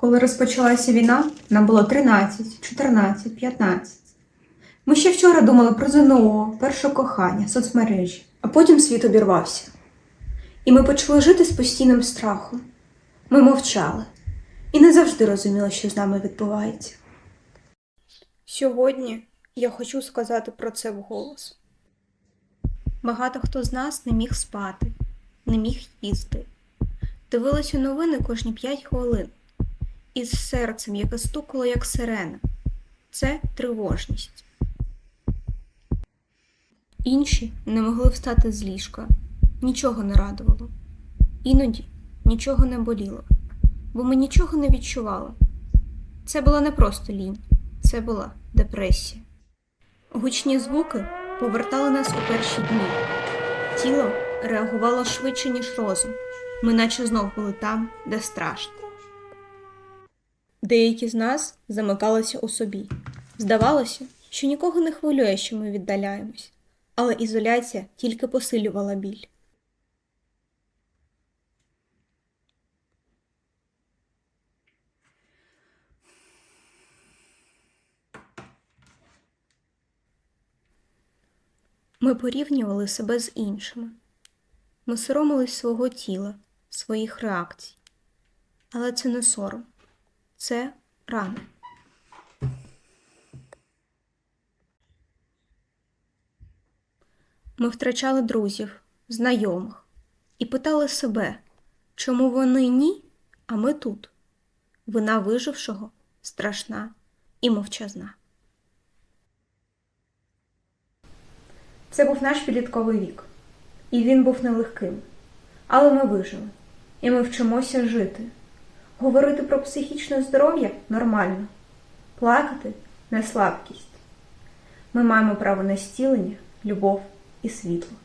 Коли розпочалася війна, нам було 13, 14, 15. Ми ще вчора думали про ЗНО, перше кохання, соцмережі, а потім світ обірвався. І ми почали жити з постійним страхом. Ми мовчали і не завжди розуміли, що з нами відбувається. Сьогодні я хочу сказати про це вголос. Багато хто з нас не міг спати, не міг їсти. Дивилися новини кожні 5 хвилин із серцем, яке стукало, як сирена. Це тривожність. Інші не могли встати з ліжка, нічого не радувало. Іноді нічого не боліло, бо ми нічого не відчували. Це була не просто лінь, це була депресія. Гучні звуки повертали нас у перші дні. Тіло реагувало швидше, ніж розум. Ми наче знов були там, де страшно. Деякі з нас замикалися у собі. Здавалося, що нікого не хвилює, що ми віддаляємось, але ізоляція тільки посилювала біль. Ми порівнювали себе з іншими. Ми соромились свого тіла, своїх реакцій. Але це не сором, це рани. Ми втрачали друзів, знайомих і питали себе, чому вони ні, а ми тут. Вина вижившого страшна і мовчазна. Це був наш підлітковий вік, і він був нелегким. Але ми вижили, і ми вчимося жити. Говорити про психічне здоров'я нормально, плакати не слабкість. Ми маємо право на стілення, любов і світло.